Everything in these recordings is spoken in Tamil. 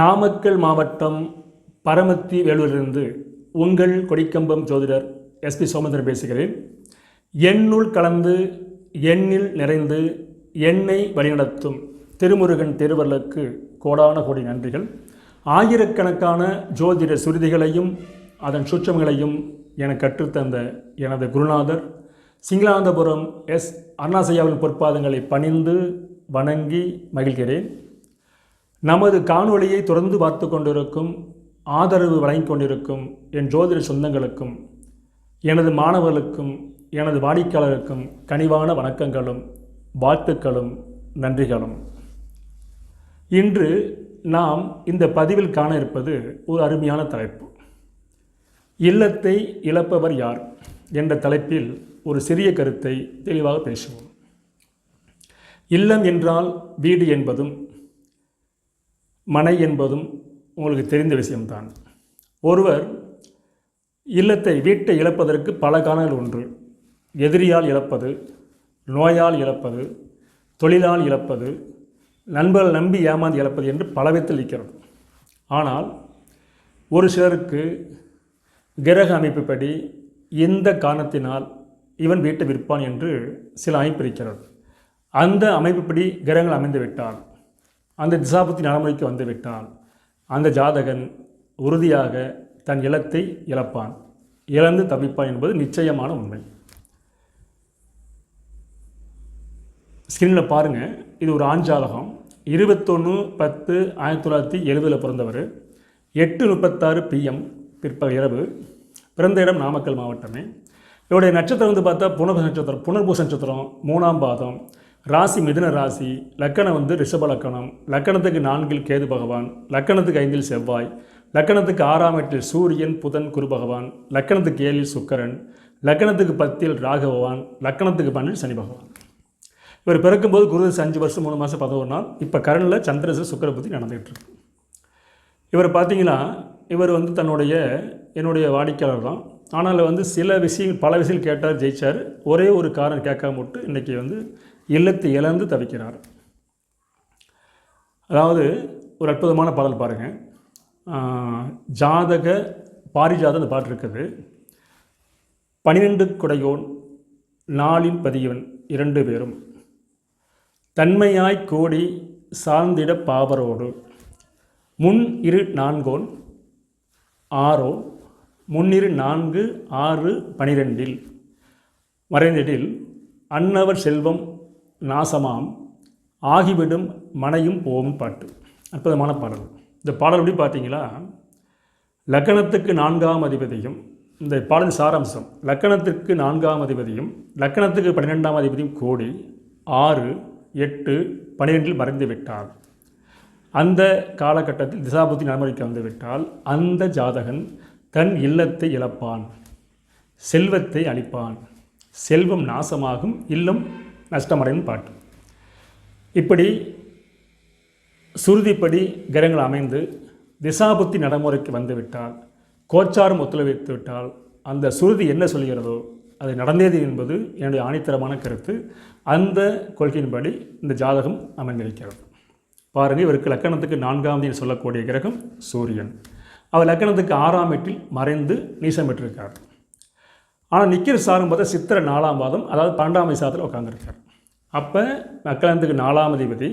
நாமக்கல் மாவட்டம் பரமத்தி வேலூரிலிருந்து உங்கள் கொடிக்கம்பம் ஜோதிடர் எஸ்பி சோமந்திரன் பேசுகிறேன். எண்ணுள் கலந்து எண்ணில் நிறைந்து எண்ணை வழிநடத்தும் திருமுருகன் திருவர்களுக்கு கோடான கோடி நன்றிகள். ஆயிரக்கணக்கான ஜோதிட சுருதிகளையும் அதன் சுற்றங்களையும் எனக்கு கற்றுத்தந்த எனது குருநாதர் சிங்களாந்தபுரம் எஸ் அருணாசையாவின் பொற்பாதங்களை பணிந்து வணங்கி மகிழ்கிறேன். நமது காணொளியை தொடர்ந்து பார்த்து கொண்டிருக்கும் ஆதரவு வழங்கிக் கொண்டிருக்கும் என் ஜோதிட சொந்தங்களுக்கும் எனது மாணவர்களுக்கும் எனது வாடிக்கையாளருக்கும் கனிவான வணக்கங்களும் வாழ்த்துக்களும் நன்றிகளும். இன்று நாம் இந்த பதிவில் காண இருப்பது ஒரு அருமையான தலைப்பு. இல்லத்தை இழப்பவர் யார் என்ற தலைப்பில் ஒரு சிறிய கருத்தை தெளிவாக பேசுவோம். இல்லம் என்றால் வீடு என்பதும் மனை என்பதும் உங்களுக்கு தெரிந்த விஷயம்தான். ஒருவர் இல்லத்தை வீட்டை இழப்பதற்கு பல காரணங்கள் ஒன்று எதிரியால் இழப்பது நோயால் இழப்பது தொழிலால் இழப்பது நண்பர்கள் நம்பி ஏமாந்து இழப்பது என்று பலவிதத்தில் இருக்கிறது. ஆனால் ஒரு சிலருக்கு கிரக அமைப்புப்படி எந்த காரணத்தினால் இவன் வீட்டை விற்பான் என்று சில அமைப்பு இருக்கிறது. அந்த அமைப்புப்படி கிரகங்கள் அமைந்துவிட்டான் அந்த திசாபத்தி நடைமுறைக்கு வந்துவிட்டான். அந்த ஜாதகன் உறுதியாக தன் இலத்தை இழப்பான். இழந்து தவிப்பான் என்பது நிச்சயமான உண்மை. ஸ்கிரீனில் பாருங்கள் இது ஒரு ஆண் ஜாதகம். இருபத்தொன்று பத்து ஆயிரத்தி தொள்ளாயிரத்தி எழுபதில் பிறந்தவர். எட்டு முப்பத்தாறு பிஎம் பிற்பகல் இரவு. பிறந்த இடம் நாமக்கல் மாவட்டமே. இவருடைய நட்சத்திரம் வந்து பார்த்தா புனர்பூச நட்சத்திரம் புனர்பூச நட்சத்திரம் மூணாம் பாதம். ராசி மிதுன ராசி லக்கணம் வந்து ரிஷப லக்கணம். லக்கணத்துக்கு நான்கில் கேது பகவான் லக்கணத்துக்கு ஐந்தில் செவ்வாய் லக்கணத்துக்கு ஆறாம் எட்டில் சூரியன் புதன் குரு பகவான் லக்கணத்துக்கு ஏழில் சுக்கரன் லக்கணத்துக்கு பத்தில் ராகு பகவான் லக்கணத்துக்கு பன்னெண்டில் சனி பகவான். இவர் பிறக்கும்போது குரு அஞ்சு வருஷம் மூணு மாதம் பதினோரு நாள். இப்போ கரனில் சந்திரசு சுக்கர புத்தி நடந்துகிட்டு இருக்கு. இவர் பார்த்தீங்கன்னா இவர் வந்து தன்னுடைய என்னுடைய வாடிக்கையாளர் தான். ஆனால் வந்து சில விஷயங்கள் பல விஷயங்கள் கேட்டார் ஜெயிச்சார். ஒரே ஒரு காரணம் கேட்காம விட்டு இன்றைக்கி வந்து இல்லத்தை இழந்து தவிக்கிறார். அதாவது ஒரு அற்புதமான பாடல் பாருங்கள் ஜாதக பாரிஜாத அந்த பாட்டு இருக்குது. பனிரெண்டு குடையோன் நாளின் பதியவன் இரண்டு பேரும். தன்மையாய் கோடி சார்ந்திட பாவரோடு. முன் இரு நான்கோன் ஆறோ. முன்னிரு நான்கு ஆறு பனிரெண்டில். மறைந்திடில் அன்னவர் செல்வம் நாசமாம் ஆகிவிடும் மனையும் போகும் பாட்டு. அற்புதமான பாடல். இந்த பாடல் எப்படி பார்த்தீங்களா? லக்கணத்துக்கு நான்காம் அதிபதியும் இந்த பாடல் சாராம்சம் லக்கணத்திற்கு நான்காம் அதிபதியும் லக்கணத்துக்கு பன்னிரெண்டாம் அதிபதியும் கோடி ஆறு எட்டு பன்னிரெண்டில் மறைந்து விட்டார் அந்த காலகட்டத்தில் திசாபுத்தி நடைமுறைக்கு வந்துவிட்டால் அந்த ஜாதகன் தன் இல்லத்தை இழப்பான் செல்வத்தை அளிப்பான் செல்வம் நாசமாகும் இல்லம் நஷ்டமடையும் பாட்டு. இப்படி சுருதிப்படி கிரகங்கள் அமைந்து திசாபுத்தி நடைமுறைக்கு வந்துவிட்டால் கோச்சாரம் ஒத்துழைத்து விட்டால் அந்த சுருதி என்ன சொல்கிறதோ அது நடந்தது என்பது என்னுடைய ஆணித்தரமான கருத்து. அந்த கொள்கையின்படி இந்த ஜாதகம் அமைந்திருக்கிறது. பாருங்கள் இவருக்கு லக்கணத்துக்கு நான்காம் தேதி சொல்லக்கூடிய கிரகம் சூரியன். அவர் லக்கணத்துக்கு ஆறாம் எட்டில் மறைந்து நீசம் பெற்றிருக்கார் ஆனால் நிக்கிற சாரும் பார்த்தா சித்திரை நாலாம் பாதம் அதாவது பன்னெண்டாம் சாதத்தில் உட்காந்துருக்கார் அப்போ மக்களந்துக்கு நாலாம் அதிபதி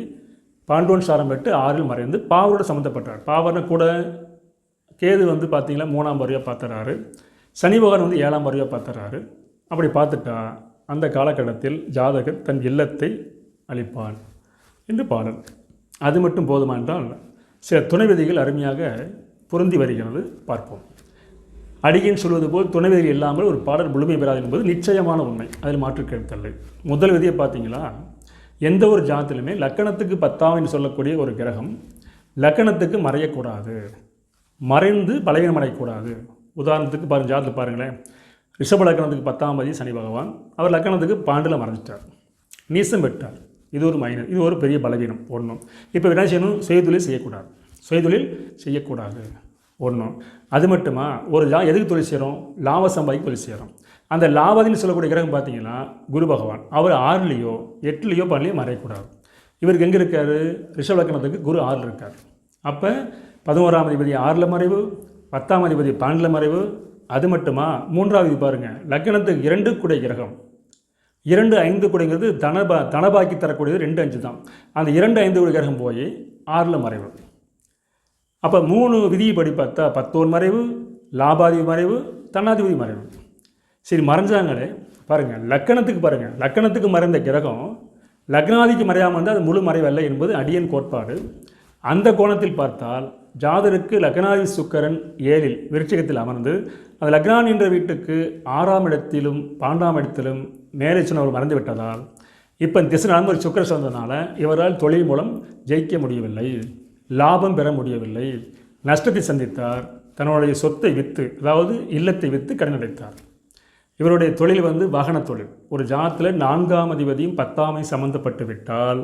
பாண்டோன் சாரம் பெற்று ஆறில் மறைந்து பாவரோட சம்மந்தப்பட்டார் பாவர்னு கூட கேது வந்து பார்த்தீங்கன்னா மூணாம் வரியாக பார்த்துறாரு. சனி பகவான் வந்து ஏழாம் வரியாக பார்த்துறாரு. அப்படி பார்த்துட்டா அந்த காலகட்டத்தில் ஜாதகர் தன் இல்லத்தை அளிப்பான் என்று பாடல். அது மட்டும் போதுமா என்றால் சில துணை விதிகள் அருமையாக பொருந்தி வருகிறது. பார்ப்போம். அடியின் சொல்வது போல் துணை விதி இல்லாமல் ஒரு பாடல் முழுமை பெறாது என்பது நிச்சயமான உண்மை. அதில் மாற்று கருத்தல்லை முதல் விதியை பார்த்தீங்களா? எந்த ஒரு ஜாதத்திலுமே லக்கணத்துக்கு பத்தாம் என்று சொல்லக்கூடிய ஒரு கிரகம் லக்கணத்துக்கு மறையக்கூடாது. மறைந்து பலவீனம் அடையக்கூடாது. உதாரணத்துக்கு பாருங்கள் ஜாதத்தில் பாருங்களேன். ரிஷப லக்கணத்துக்கு பத்தாம் பதி சனி பகவான். அவர் லக்கணத்துக்கு பாண்டில் மறைஞ்சிட்டார். நீசம் பெற்றார். இது ஒரு மைனர் இது ஒரு பெரிய பலவீனம். ஒன்றும் இப்போ என்ன செய்யணும்? சுயதொழில் செய்யக்கூடாது. சுயதொழில் செய்யக்கூடாது. ஒன்றும் அது மட்டுமா? ஒரு லா எதுக்கு தொழில் செய்கிறோம் லாப சம்பாதிக்கு தொழில் செய்கிறோம் அந்த லாபதின்னு சொல்லக்கூடிய கிரகம் பார்த்தீங்கன்னா குரு பகவான். அவர் ஆறுலேயோ எட்டுலேயோ பண்ணலையோ மறையக்கூடாது. இவருக்கு எங்கே இருக்கார்? ரிஷபலக்கணத்துக்கு குரு ஆறில் இருக்கார். அப்போ பதினோராம் அதிபதி ஆறில் மறைவு பத்தாம் அதிபதி பன்னெண்டில் மறைவு அது மட்டுமா? மூன்றாவது பாருங்கள் லக்னத்துக்கு இரண்டு குடை கிரகம். இரண்டு ஐந்து குடைங்கிறது தனபா தனபாக்கி தரக்கூடியது ரெண்டு அஞ்சு தான் அந்த இரண்டு ஐந்து குடை கிரகம் போய் ஆறில் மறைவு. அப்போ மூணு விதிப்படி பார்த்தா பத்தோர் மறைவு லாபாதிபதி மறைவு தன்னாதிபதி மறைவு. சரி மறைஞ்சாங்களே. பாருங்கள் லக்கணத்துக்கு பாருங்கள் லக்கணத்துக்கு மறைந்த கிரகம் லக்னாதிக்கு மறையாமல் இருந்தால் அது முழு மறைவல்ல என்பது அடியன் கோட்பாடு. அந்த கோணத்தில் பார்த்தால் ஜாதருக்கு லக்னாதி சுக்கரன் ஏழில் விருட்சிகத்தில் அமர்ந்து அந்த லக்னான் என்ற வீட்டுக்கு ஆறாம் இடத்திலும் பாண்டாம் இடத்திலும் மேலே சொன்னவர் மறைந்து விட்டதால் இப்போ திசை நண்பர் சுக்கர சொந்தனால இவரால் தொழில் மூலம் ஜெயிக்க முடியவில்லை. லாபம் பெற முடியவில்லை. நஷ்டத்தை சந்தித்தார். தன்னுடைய சொத்தை விற்று அதாவது இல்லத்தை விற்று கடன் அடைத்தார். இவருடைய தொழில் வந்து வாகன தொழில். ஒரு ஜாதத்தில் நான்காம் அதிபதியும் பத்தாமை சம்பந்தப்பட்டு விட்டால்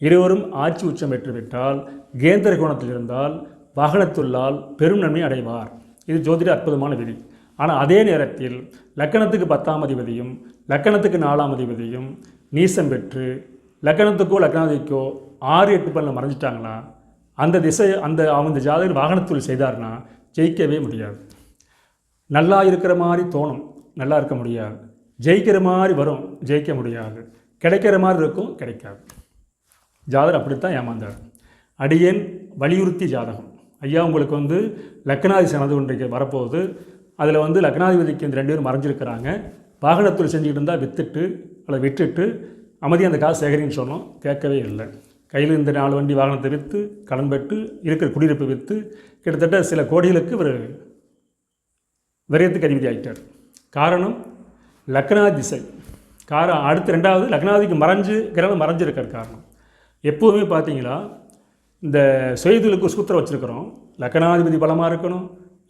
இருவரும் ஆட்சி உச்சம் பெற்றுவிட்டால் கேந்திர கோணத்தில் இருந்தால் வாகனத்துள்ளால் பெரும் நன்மை அடைவார். இது ஜோதிட அற்புதமான விதி. ஆனால் அதே நேரத்தில் லக்கணத்துக்கு பத்தாம் அதிபதியும் லக்கணத்துக்கு நாலாம் அதிபதியும் நீசம் பெற்று லக்கணத்துக்கோ லக்கணாதிக்கோ ஆறு எட்டு பல்ல மறைஞ்சிட்டாங்களா அந்த திசை அந்த அந்த ஜாதகர் வாகனத்துள் செய்தார்னா ஜெயிக்கவே முடியாது. நல்லா இருக்கிற மாதிரி தோணும் நல்லா இருக்க முடியாது. ஜெயிக்கிற மாதிரி வரும் ஜெயிக்க முடியாது. கிடைக்கிற மாதிரி இருக்கும் கிடைக்காது. ஜாதகர் அப்படித்தான் ஏமாந்தார். அடியேன் வலியுறுத்தி ஜாதகம். ஐயா உங்களுக்கு வந்து லக்னாதி சனது ஒன்றைக்கு வரப்போகுது. அதில் வந்து லக்னாதிபதிக்கு இந்த ரெண்டு பேரும் மறைஞ்சிருக்கிறாங்க. வாகனத்தில் செஞ்சுக்கிட்டு இருந்தால் விற்றுட்டு அதை விட்டுட்டு அமைதி அந்த காசு சேகரின்னு சொன்னோம். கேட்கவே இல்லை. கையில் இந்த நாலு வண்டி வாகனத்தை விற்று கடன் பெற்று இருக்கிற குடியிருப்பை விற்று கிட்டத்தட்ட சில கோடிகளுக்கு இவர் விரயத்துக்கு அதிபதி ஆகிட்டார் காரணம் லக்னா திசை கார அடுத்து ரெண்டாவது லக்னாதிக்கு மறைஞ்சு கிரகணம் மறைஞ்சிருக்கார் காரணம். எப்போவுமே பார்த்தீங்களா இந்த சுயதொழிலுக்கு சூத்திரம் வச்சுருக்கிறோம். லக்னாதிபதி பலமாக இருக்கணும்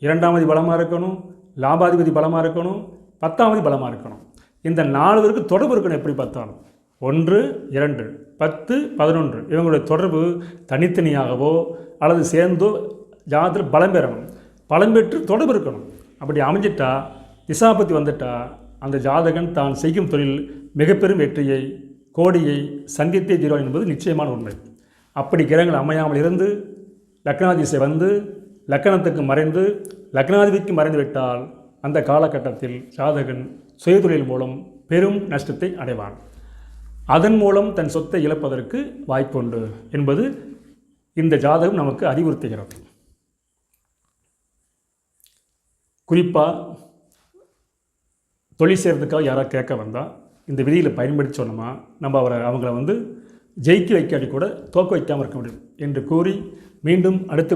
இரண்டாமதி பலமாக இருக்கணும் லாபாதிபதி பலமாக இருக்கணும் பத்தாமதி பலமாக இருக்கணும். இந்த நாலு பேருக்கு தொடர்பு இருக்கணும் எப்படி பார்த்தாலும். ஒன்று இரண்டு. பத்து பதினொன்று. இவங்களுடைய தொடர்பு தனித்தனியாகவோ அல்லது சேர்ந்தோ ஜாதத்தில் பலம் பெறணும். பலம் பெற்று தொடர்பு இருக்கணும். அப்படி அமைஞ்சிட்டா திசாபத்தி வந்துட்டா அந்த ஜாதகன் தான் செய்யும் தொழில் மிகப்பெரும் வெற்றியை கோடியை சந்தித்தே தீர்வான் என்பது நிச்சயமான உண்மை. அப்படி கிரகங்கள் அமையாமல் இருந்து லக்னாதிசை வந்து லக்கணத்துக்கு மறைந்து லக்னாதிபதிக்கு மறைந்து விட்டால் அந்த காலகட்டத்தில் ஜாதகன் சுயதொழில் மூலம் பெரும் நஷ்டத்தை அடைவான். அதன் மூலம் தன் சொத்தை இழப்பதற்கு வாய்ப்புண்டு என்பது இந்த ஜாதகம் நமக்கு அறிவுறுத்துகிறது. குறிப்பாக தொழில் செய்கிறதுக்காக யாராவது கேட்க வந்தால் இந்த விதியில் பயன்படுத்தி சொன்னோமா நம்ம அவரை அவங்கள வந்து ஜெயிக்க வைக்காட்டி கூட தோக்க வைக்காமல் இருக்க முடியும் என்று கூறி மீண்டும் அடுத்த